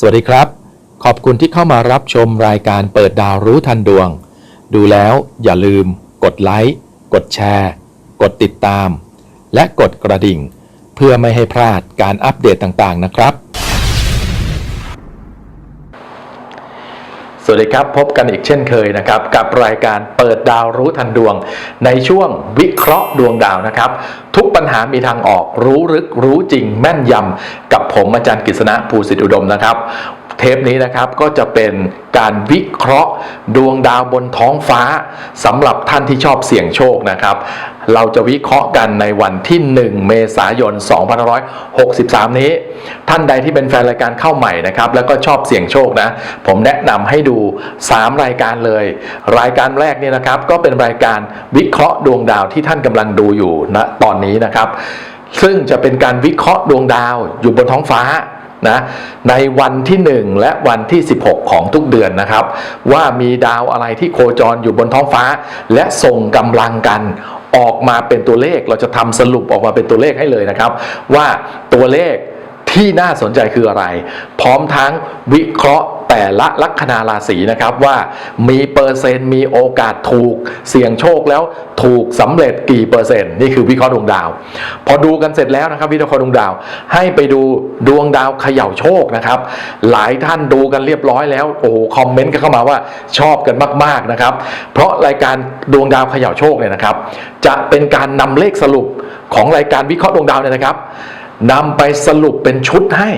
สวัสดีครับ ขอบคุณที่เข้ามารับชมรายการเปิดดาวรู้ทันดวง ดูแล้วอย่าลืม กดไลค์ กดแชร์ กดติดตาม และกดกระดิ่ง เพื่อไม่ให้พลาดการอัปเดตต่างๆนะครับ สวัสดีครับ พบกันอีกเช่นเคยนะครับ กับรายการเปิดดาวรู้ทันดวง ในช่วงวิเคราะห์ดวงดาวนะครับ ทุกปัญหามีทางออกรู้ลึกรู้จริงแม่นยำกับผมอาจารย์กฤษณะภูสิทธิอุดมนะครับ เทปนี้นะครับก็จะเป็นการวิเคราะห์ดวงดาวบนท้องฟ้าสำหรับท่านที่ชอบเสี่ยงโชคนะครับ เราจะวิเคราะห์กันในวันที่ 1 เมษายน 2563 นี้ ท่านใดที่เป็นแฟนรายการเข้าใหม่นะครับ แล้วก็ชอบเสี่ยงโชคนะ ผมแนะนำให้ดู 3 รายการเลย รายการแรกเนี่ยนะครับ ก็เป็นรายการวิเคราะห์ดวงดาวที่ท่านกำลังดูอยู่ณตอนนี้นะครับ ซึ่งจะเป็นการวิเคราะห์ดวงดาวอยู่บนท้องฟ้า นะในวันที่ 1 และวันที่ 16 ของทุกเดือนนะครับ ว่ามีดาวอะไรที่โคจรอยู่บนท้องฟ้า และส่งกำลังกันออกมาเป็นตัวเลขเราจะทำสรุปออกมาเป็นตัวเลขให้เลยนะครับ ว่าตัวเลข ที่น่าสนใจคืออะไร พร้อมทั้งวิเคราะห์แต่ละลัคนาราศีนะครับว่ามีเปอร์เซ็นต์มีโอกาสถูกเสี่ยงโชคแล้วถูกสำเร็จกี่เปอร์เซ็นต์นี่คือวิเคราะห์ดวงดาว พอดูกันเสร็จแล้วนะครับวิเคราะห์ดวงดาว ให้ไปดูดวงดาวเขย่าโชคนะครับ หลายท่านดูกันเรียบร้อยแล้วโอ้คอมเมนต์กันเข้ามาว่าชอบกันมากๆนะครับ เพราะรายการดวงดาวเขย่าโชคเนี่ยนะครับ จะเป็นการนำเลขสรุปของรายการวิเคราะห์ดวงดาวเนี่ยนะครับ นำไปสรุปเป็นชุดให้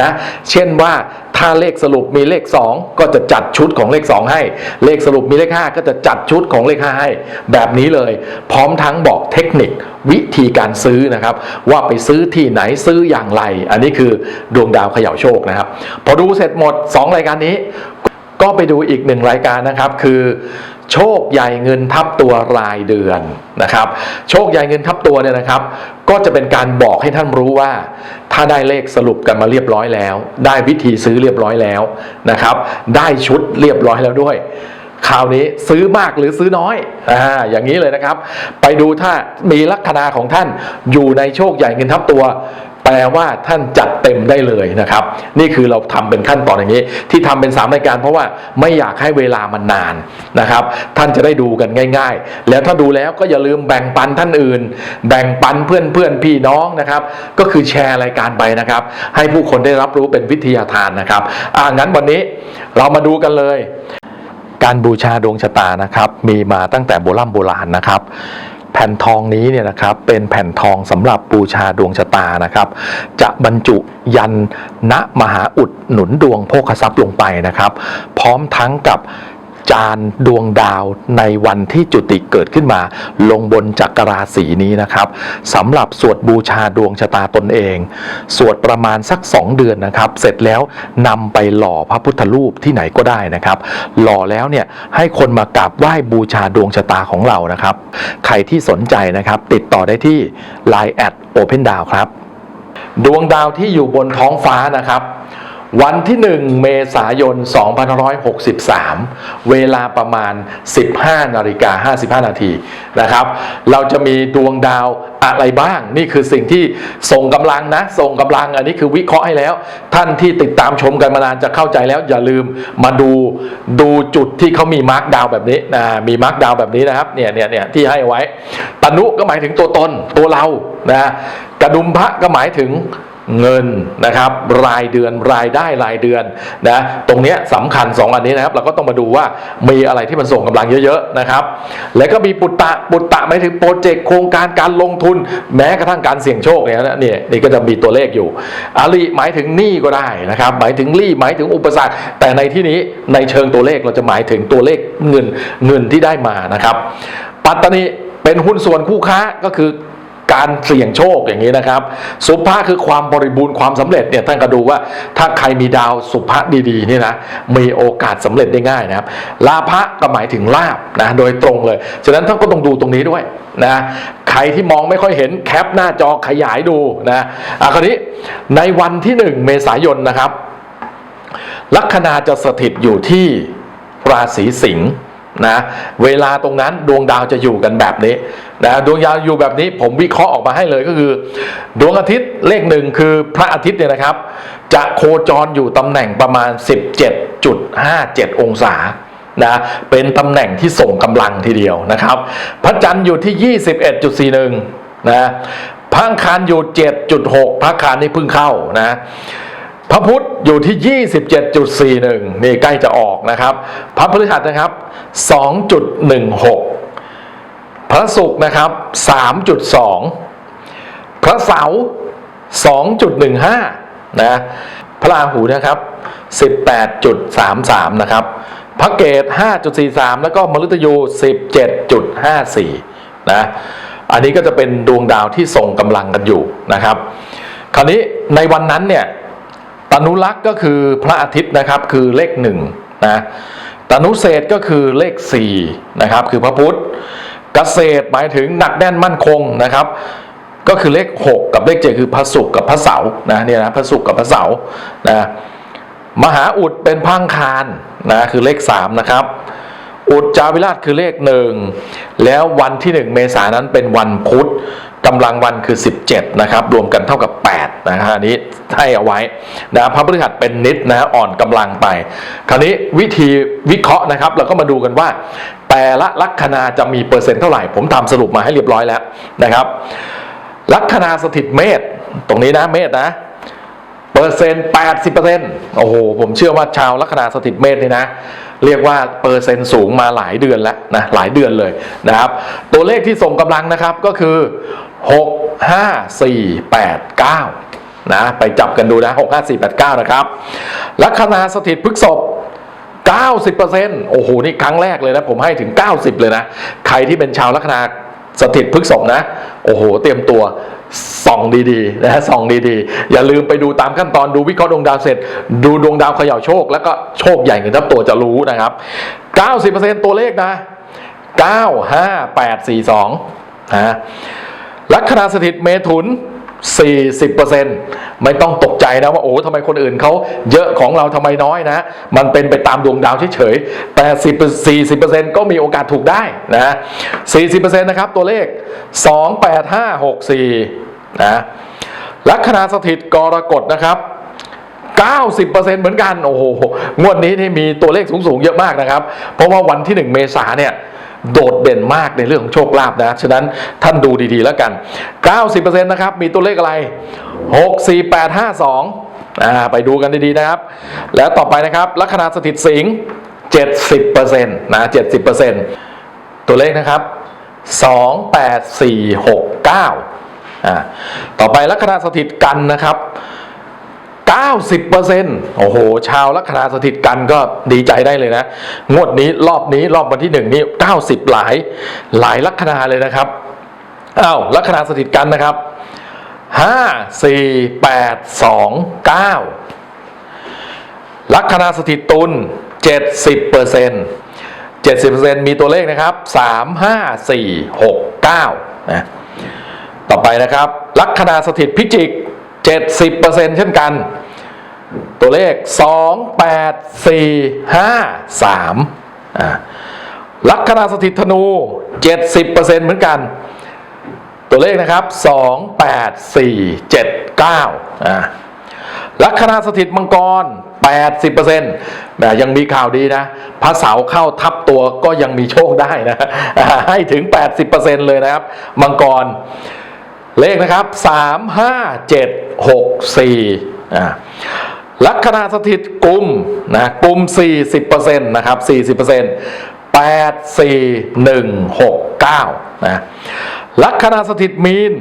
นะเช่นว่าถ้าเลขสรุปมีเลข 2 ก็จะจัดชุดของเลข 2 ให้ เลขสรุปมีเลข 5 ก็จะจัดชุดของเลข 5 ให้ แบบนี้เลย พร้อมทั้งบอกเทคนิควิธีการซื้อนะครับ ว่าไปซื้อที่ไหนซื้ออย่างไร อันนี้คือดวงดาวเขย่าโชคนะครับ พอดูเสร็จหมด 2 รายการนี้ ก็ไปดูอีกหนึ่งรายการนะครับคือโชคใหญ่เงินทับตัวรายเดือนนะครับ โชคใหญ่เงินทับตัวเนี่ยนะครับ ก็จะเป็นการบอกให้ท่านรู้ว่า ถ้าได้เลขสรุปกันมาเรียบร้อยแล้ว ได้วิธีซื้อเรียบร้อยแล้วนะครับ ได้ชุดเรียบร้อยแล้วด้วยคราวนี้ซื้อมากหรือซื้อน้อยอ่าอย่างนี้เลยนะครับ ไปดูถ้ามีลัคนาของท่านอยู่ในโชคใหญ่เงินทับตัว แปลว่าท่านจัดเต็มได้เลยนะครับ นี่คือเราทำเป็นขั้นตอนอย่างนี้ ที่ทำเป็น3รายการ เพราะว่าไม่อยากให้เวลามันนานนะครับ ท่านจะได้ดูกันง่าย ๆ แล้วถ้าดูแล้วก็อย่าลืมแบ่งปันท่านอื่น แบ่งปันเพื่อนเพื่อนๆพี่น้องนะครับ ก็คือแชร์รายการไปนะครับ ให้ผู้คนได้รับรู้เป็นวิทยาทานนะครับอ่างั้นวันนี้เรามาดูกันเลย การบูชาดวงชะตานะครับ มีมาตั้งแต่โบราณโบราณนะครับ แผ่นทองนี้เนี่ยนะครับเป็นแผ่นทองสำหรับบูชาดวงชะตานะครับ จะบรรจุยันณมหาอุดหนุนดวงโภคทรัพย์ลงไปนะครับ พร้อมทั้งกับ จานดวงดาวในวันที่จุติเกิดขึ้นมา ลงบนจักรราศีนี้นะครับสำหรับสวดบูชาดวงชะตาตนเอง สวดประมาณสัก 2 เดือนนะครับ เสร็จแล้วนำไปหล่อพระพุทธรูปที่ไหนก็ได้นะครับ หล่อแล้วเนี่ยให้คนมากราบไหว้บูชาดวงชะตาของเรานะครับ ใครที่สนใจนะครับ ติดต่อได้ที่ Line แอด Open d o w ครับ ดวงดาวที่อยู่บนท้องฟ้านะครับ วันที่ 1 เมษายน 2563 เวลาประมาณ 15 นาฬิกา 55 นาทีนะครับ เราจะมีดวงดาวอะไรบ้าง นี่คือสิ่งที่ส่งกำลังนะ ส่งกำลังอันนี้คือวิเคราะห์ให้แล้ว ท่านที่ติดตามชมกันมานานจะเข้าใจแล้ว อย่าลืมมาดูดูจุดที่เขามีมาร์กดาวแบบนี้นะมีมาร์กดาวแบบนี้นะครับเนี่ยเนี่ยเนี่ยที่ให้ไว้ ตนุก็หมายถึงตัวตนตัวเรานะกระดุมพระก็หมายถึง เงินนะครับรายเดือนรายได้รายเดือนนะตรงนี้ยสำคัญ 2 อันนี้นะครับ เราก็ต้องมาดูว่ามีอะไรที่มันส่งกำลังเยอะๆนะครับ แล้วก็มีปุตตะปุตตะหมายถึงโปรเจกต์โครงการการลงทุน แม้กระทั่งการเสี่ยงโชคเนี่ยนะเนี่ยนี่ก็จะมีตัวเลขอยู่อาลีหมายถึงหนี้ก็ได้นะครับ หมายถึงหนี้หมายถึงอุปสรรค แต่ในที่นี้ในเชิงตัวเลขเราจะหมายถึงตัวเลขเงินเงินที่ได้มานะครับ ปัตตานีเป็นหุ้นส่วนคู่ค้าก็คือ การเสี่ยงโชคอย่างนี้นะครับ สุภาคือความบริบูรณ์ความสำเร็จเนี่ยท่านก็ดูว่าถ้าใครมีดาวสุภาดีๆนี่นะมีโอกาสสำเร็จได้ง่ายนะครับลาภะก็หมายถึงลาบนะโดยตรงเลยฉะนั้นท่านก็ต้องดูตรงนี้ด้วยนะใครที่มองไม่ค่อยเห็นแคปหน้าจอขยายดูนะอะคราวนี้ในวันที่ 1 เมษายนนะครับ ลัคนาจะสถิตอยู่ที่ราศีสิงห์ นะเวลาตรงนั้นดวงดาวจะอยู่กันแบบนี้นะดวงดาวอยู่แบบนี้ผมวิเคราะห์ออกมาให้เลยก็คือ ดวงอาทิตย์เลขหนึ่งคือพระอาทิตย์เนี่ยนะครับ จะโคจรอยู่ตำแหน่งประมาณ 17.57 องศานะเป็นตำแหน่งที่ส่งกำลังทีเดียวนะครับ พระจันทร์อยู่ที่ 21.41นะพระอังคารอยู่ 7.6 พระอังคารนี่เพิ่งเข้านะ พระพุธอยู่ที่ 27.41 นี่ใกล้จะออกนะครับ พระพฤหัสนะครับ 2.16 พระศุกร์นะครับ 3.2 พระเสาร์ 2.15 นะ พระราหูนะครับ 18.33 นะครับ พระเกต 5.43 แล้วก็มฤตยู 17.54 นะ อันนี้ก็จะเป็นดวงดาวที่ส่งกำลังกันอยู่นะครับ คราวนี้ในวันนั้นเนี่ย ตนุลักษ์ก็คือพระอาทิตย์นะครับคือเลขหนึ่งนะตนุเศษก็คือเลขสี่นะครับคือพระพุธเกษตรหมายถึงหนักแน่นมั่นคงนะครับก็คือเลข 6 กับเลขเจคือพระศุกร์กับพระเสาร์นะเนี่ยนะพระศุกร์กับพระเสาร์นะมหาอุดเป็นพังคารนะคือเลข 3 นะครับ อุจจาวิราชคือเลขหนึ่งแล้ววันที่ 1 เมษายนนั้นเป็นวันพุธ กำลังวันคือ 17 นะครับ รวมกันเท่ากับ 8 นะฮะอันนี้ให้เอาไว้นะพระพฤหัสเป็นนิดนะอ่อนกำลังไป คราวนี้วิธีวิเคราะห์นะครับ เราก็มาดูกันว่า แต่ละลัคนาจะมีเปอร์เซ็นต์เท่าไหร่ ผมทำสรุปมาให้เรียบร้อยแล้วนะครับลัคนาสถิตเมษตรงนี้นะเมษนะเปอร์เซ็นต์แปดสิบเปอร์เซ็นต์โอ้โห ผมเชื่อว่าชาวลัคนาสถิตเมษนี่นะ เรียกว่าเปอร์เซ็นต์สูงมาหลายเดือนแล้วนะ หลายเดือนเลยนะครับ ตัวเลขที่ส่งกำลังนะครับก็คือ 6 5 4 8 9นะไปจับกันดูนะ 6 5 4 8 9 นะครับ ลัคนาสถิตพฤกษภ90%โอ้โห นี่ครั้งแรกเลยนะ ผมให้ถึง 90 เลยนะ ใครที่เป็นชาวลัคนาสถิตพฤกษภนะ โอ้โห เตรียมตัวส่องดีๆนะส่องดีๆ อย่าลืมไปดูตามขั้นตอนดูวิเคราะห์ดวงดาวเสร็จ ดูดวงดาวเขย่าโชค แล้วก็โชคใหญ่เงินทับตัวจะรู้นะครับ 90%ตัวเลขนะ 9 5 8 4 2นะ ลัคนาสถิตเมถุน 40%ไม่ต้องตกใจนะว่าโอ้ทำไมคนอื่นเขาเยอะของเราทำไมน้อยนะ มันเป็นไปตามดวงดาวเฉยๆแต่10 40%ก็มีโอกาสถูกได้นะ40%นะครับตัวเลข 28564นะลัคนาสถิตกรกฎนะครับ90%เหมือนกัน โอ้โห งวดนี้ที่มีตัวเลขสูงๆ เยอะมากนะครับ เพราะว่าวันที่ 1 เมษาเนี่ย โดดเด่นมากในเรื่องของโชคลาภนะ ฉะนั้นท่านดูดีๆแล้วกัน 90%นะครับ มีตัวเลขอะไร 64852อ่าไปดูกันดีๆนะครับ แล้วต่อไปนะครับลัคนาสถิตสิงห์70%นะ70%ตัวเลขนะครับ 28469อ่าต่อไปลัคนาสถิตกันนะครับ 90%โอ้โห ชาวลัคนาสถิตกันก็ดีใจได้เลยนะ งวดนี้รอบนี้รอบวันที่หนึ่งนี้90 หลายหลายลัคนาเลยนะครับอ้าวลัคนาสถิตกันนะครับ5 4 8 2 9ลัคนาสถิตตุล70% 70%มีตัวเลขนะครับ3 5 4 6 9นะต่อไปนะครับ ลัคนาสถิตพิจิก70%เช่นกัน ตัวเลข 2 8 4 5 3อ่าลัคนาสถิตธนู 70%เหมือนกัน ตัวเลขนะครับ 2 8 4 7 9อ่าลัคนาสถิตมังกร 80%แต่ยังมีข่าวดีนะพระเสาร์เข้าทับตัวก็ยังมีโชคได้นะ ให้ถึง 80%เลยนะครับ มังกร เลขนะครับ 3 5 7 6 4อ่า ลัคนาสถิตกลุ่มนะกลุ่ม 40%นะครับ 40% 8 4 1 6 9นะลัคนาสถิตมีน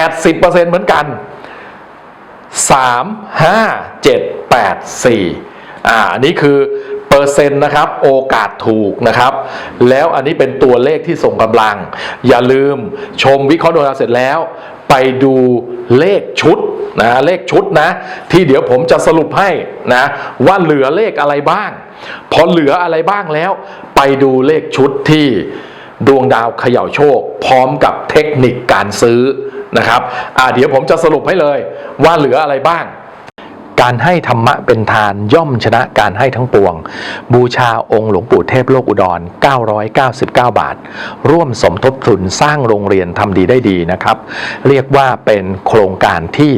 80%เหมือนกัน 3 5 7 8 4อ่าอันนี้คือเปอร์เซ็นต์นะครับโอกาสถูกนะครับ แล้วอันนี้เป็นตัวเลขที่ส่งกำลัง อย่าลืมชมวิเคราะห์ดวงดาวเสร็จแล้ว ไปดูเลขชุดนะเลขชุดนะ ที่เดี๋ยวผมจะสรุปให้นะ ว่าเหลือเลขอะไรบ้าง พอเหลืออะไรบ้างแล้ว ไปดูเลขชุดที่ดวงดาวเขย่าโชค พร้อมกับเทคนิคการซื้อนะครับอ่าเดี๋ยวผมจะสรุปให้เลยว่าเหลืออะไรบ้าง การให้ธรรมะเป็นทานย่อมชนะการให้ทั้งปวง บูชาองค์หลวงปู่เทพโลกอุดร 999 บาท ร่วมสมทบทุนสร้างโรงเรียนทำดีได้ดีนะครับ เรียกว่าเป็นโครงการที่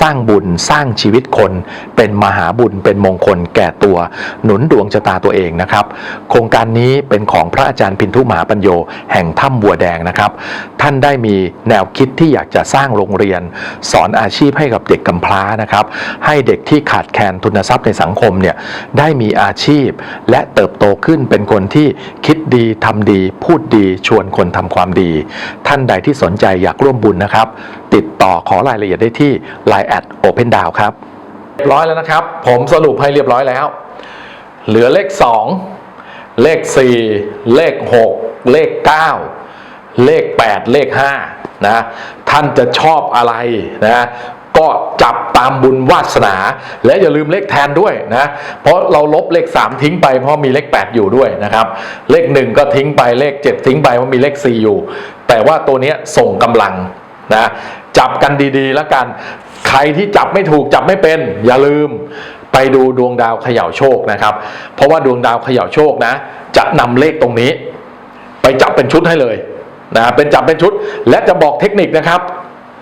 สร้างบุญสร้างชีวิตคน เป็นมหาบุญเป็นมงคลแก่ตัว หนุนดวงชะตาตัวเองนะครับ โครงการนี้เป็นของพระอาจารย์พินทุมหาปัญโยแห่งถ้ำบัวแดงนะครับ ท่านได้มีแนวคิดที่อยากจะสร้างโรงเรียน สอนอาชีพให้กับเด็กกำพร้านะครับ ให้เด็กที่ขาดแคลนทุนทรัพย์ในสังคมเนี่ยได้มีอาชีพ และเติบโตขึ้นเป็นคนที่คิดดีทำดี พูดดีชวนคนทำความดี ท่านใดที่สนใจอยากร่วมบุญนะครับ ติดต่อขอรายละเอียดได้ที่ Line แอด Open d o w ครับเรียบร้อยแล้วนะครับ ผมสรุปให้เรียบร้อยแล้ว เหลือเลข 2 เลข 4 เลข 6 เลข 9 เลข 8 เลข5นะท่านจะชอบอะไรนะ ก็จับตามบุญวาสนา และอย่าลืมเลขแทนด้วยนะ เพราะเราลบเลข 3 ทิ้งไปเพราะมีเลข 8 อยู่ด้วยนะครับ เลข 1 ก็ทิ้งไปเลข 7 ทิ้งไปเพราะมีเลข 4 อยู่ แต่ว่าตัวนี้ส่งกำลังนะจับกันดีๆ แล้วกัน ใครที่จับไม่ถูกจับไม่เป็น อย่าลืมไปดูดวงดาวเขย่าโชคนะครับ เพราะว่าดวงดาวเขย่าโชคนะ จะนำเลขตรงนี้ ไปจับเป็นชุดให้เลยนะเป็นจับเป็นชุดและจะบอกเทคนิคนะครับ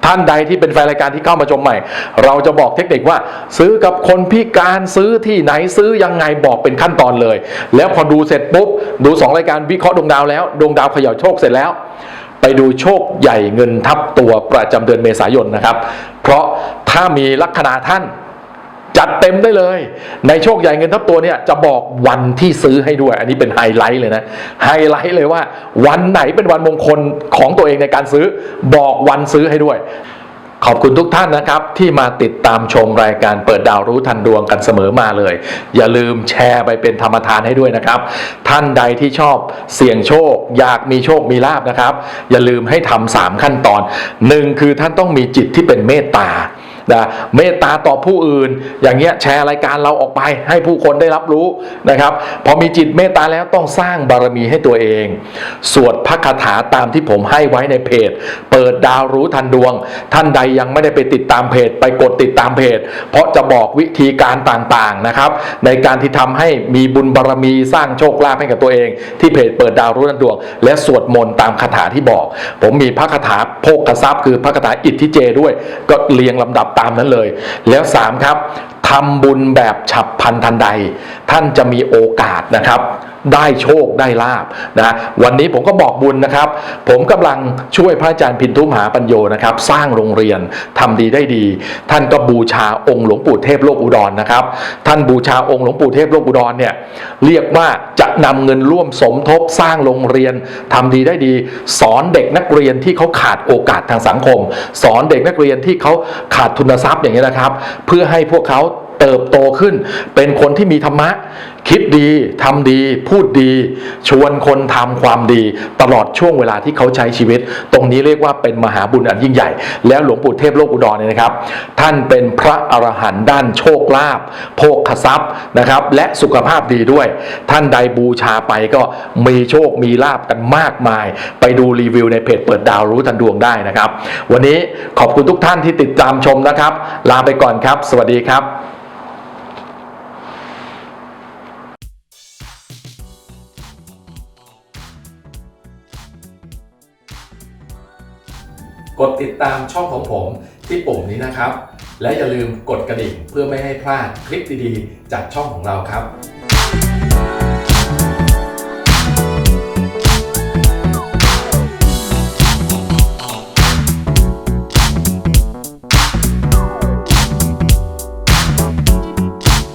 ท่านใดที่เป็นแฟนรายการที่เข้ามาชมใหม่ เราจะบอกเทคนิคว่า ซื้อกับคนพิการซื้อที่ไหนซื้อยังไงบอกเป็นขั้นตอนเลย แล้วพอดูเสร็จปุ๊บ ดูสองรายการวิเคราะห์ดวงดาวแล้วดวงดาวเขย่าโชคเสร็จแล้ว ไปดูโชคใหญ่เงินทับตัวประจำเดือนเมษายนนะครับ เพราะถ้ามีลัคนาท่าน จัดเต็มได้เลย ในโชคใหญ่เงินทับตัวเนี่ยจะบอกวันที่ซื้อให้ด้วย อันนี้เป็นไฮไลท์เลยนะไฮไลท์เลยว่า วันไหนเป็นวันมงคลของตัวเองในการซื้อ บอกวันซื้อให้ด้วย ขอบคุณทุกท่านนะครับ ที่มาติดตามชมรายการเปิดดาวรู้ทันดวงกันเสมอมาเลย อย่าลืมแชร์ไปเป็นธรรมทานให้ด้วยนะครับ ท่านใดที่ชอบเสี่ยงโชค อยากมีโชคมีลาบนะครับ อย่าลืมให้ทำสามขั้นตอนหนึ่งคือท่านต้องมีจิตที่เป็นเมตตา นะเมตตาต่อผู้อื่น อย่างเงี้ยแชร์รายการเราออกไปให้ผู้คนได้รับรู้นะครับพอมีจิตเมตตาแล้วต้องสร้างบารมีให้ตัวเอง สวดพระคาถาตามที่ผมให้ไว้ในเพจ เปิดดาวรู้ทันดวง ท่านใดยังไม่ได้ไปติดตามเพจ ไปกดติดตามเพจ เพราะจะบอกวิธีการต่างๆนะครับ ในการที่ทำให้มีบุญบารมีสร้างโชคลาภให้กับตัวเอง ที่เพจเปิดดาวรู้ทันดวง และสวดมนต์ตามคาถาที่บอก ผมมีพระคาถาโภคทรัพย์คือพระคาถาอิทธิเจด้วย ก็เรียงลำดับตามนั้นเลย แล้วสามครับทำบุญแบบฉับพลันทันใด ท่านจะมีโอกาสนะครับ ได้โชคได้ลาบนะวันนี้ผมก็บอกบุญนะครับ ผมกำลังช่วยพระอาจารย์พินทุมหาปัญโยนะครับ สร้างโรงเรียนทำดีได้ดี ท่านก็บูชาองค์หลวงปู่เทพโลกอุดรนะครับ ท่านบูชาองค์หลวงปู่เทพโลกอุดรเนี่ยเรียกว่าจะนำเงินร่วมสมทบสร้างโรงเรียนทำดีได้ดี สอนเด็กนักเรียนที่เขาขาดโอกาสทางสังคม สอนเด็กนักเรียนที่เขาขาดทุนทรัพย์อย่างนี้นะครับ เพื่อให้พวกเขาเติบโตขึ้นเป็นคนที่มีธรรมะ คิดดีทำดี พูดดี ชวนคนทำความดี ตลอดช่วงเวลาที่เขาใช้ชีวิต ตรงนี้เรียกว่าเป็นมหาบุญอันยิ่งใหญ่ แล้วหลวงปู่เทพโลกอุดรเนี่ยนะครับ ท่านเป็นพระอรหันต์ด้านโชคลาภโภคทรัพย์นะครับ และสุขภาพดีด้วย ท่านใดบูชาไปก็มีโชคมีลาบกันมากมาย ไปดูรีวิวในเพจเปิดดาวรู้ทันดวงได้นะครับ วันนี้ขอบคุณทุกท่านที่ติดตามชมนะครับ ลาไปก่อนครับ สวัสดีครับ กดติดตามช่องของผมที่ปุ่มนี้นะครับ และอย่าลืมกดกระดิ่งเพื่อไม่ให้พลาดคลิปดีๆ จากช่องของเราครับ